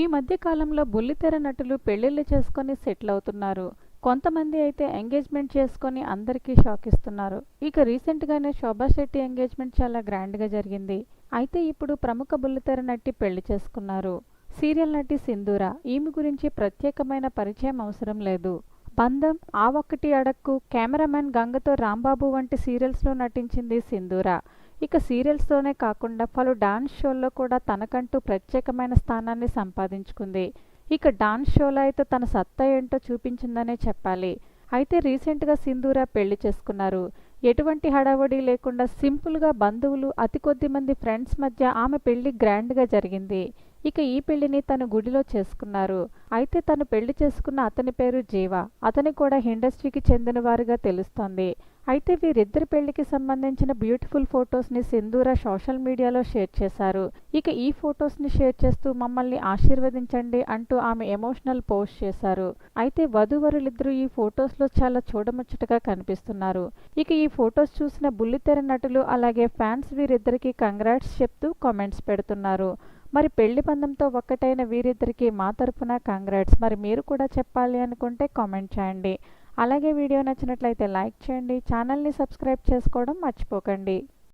ఈ మధ్య కాలంలో బుల్లితెర నటులు పెళ్ళిళ్ళు చేసుకొని సెటిల్ అవుతున్నారు. కొంతమంది అయితే ఎంగేజ్మెంట్ చేసుకొని అందరికీ షాక్ ఇస్తున్నారు ఇక రీసెంట్గానే శోభా శెట్టి ఎంగేజ్మెంట్ చాలా గ్రాండ్గా జరిగింది. అయితే ఇప్పుడు ప్రముఖ బుల్లితెర నటి పెళ్ళి చేసుకున్నారు. సీరియల్ నటి సింధూర ఈమె గురించి ప్రత్యేకమైన పరిచయం అవసరం లేదు. బంధం ఆ ఒక్కటి అడక్కు కెమెరామెన్ గంగతో రాంబాబు వంటి సీరియల్స్లో నటించింది సింధూర. ఇక సీరియల్స్తోనే కాకుండా పలు డాన్స్ షోల్లో కూడా తనకంటూ ప్రత్యేకమైన స్థానాన్ని సంపాదించుకుంది. ఇక డాన్స్ షోలో అయితే తన సత్తా ఏంటో చూపించిందనే చెప్పాలి. అయితే రీసెంట్గా సింధూర పెళ్ళి చేసుకున్నారు. ఎటువంటి హడావడి లేకుండా సింపుల్గా బంధువులు అతి కొద్ది మంది ఫ్రెండ్స్ మధ్య ఆమె పెళ్ళి గ్రాండ్గా జరిగింది. ఇక ఈ పెళ్ళిని తన గుడిలో చేసుకున్నారు. అయితే తను పెళ్ళి చేసుకున్న అతని పేరు జీవ. అతని కూడా ఇండస్ట్రీకి చెందిన వారుగా తెలుస్తోంది. అయితే వీరిద్దరి పెళ్ళికి సంబంధించిన బ్యూటిఫుల్ ఫొటోస్ని సింధూర సోషల్ మీడియాలో షేర్ చేశారు. ఇక ఈ ఫొటోస్ని షేర్ చేస్తూ మమ్మల్ని ఆశీర్వదించండి అంటూ ఆమె ఎమోషనల్ పోస్ట్ చేశారు. అయితే వధువరులిద్దరూ ఈ ఫొటోస్లో చాలా చూడముచ్చటగా కనిపిస్తున్నారు. ఇక ఈ ఫొటోస్ చూసిన బుల్లితెర నటులు అలాగే ఫ్యాన్స్ వీరిద్దరికి కంగ్రాట్స్ చెప్తూ కామెంట్స్ పెడుతున్నారు. మరి పెళ్ళి బంధంతో ఒక్కటైన వీరిద్దరికి మా తరపున కంగ్రాట్స్ మరి మీరు కూడా చెప్పాలి అనుకుంటే కామెంట్ చేయండి. అలాగే వీడియో నచ్చినట్లయితే లైక్ చేయండి. ఛానల్ని సబ్స్క్రైబ్ చేసుకోవడం మర్చిపోకండి.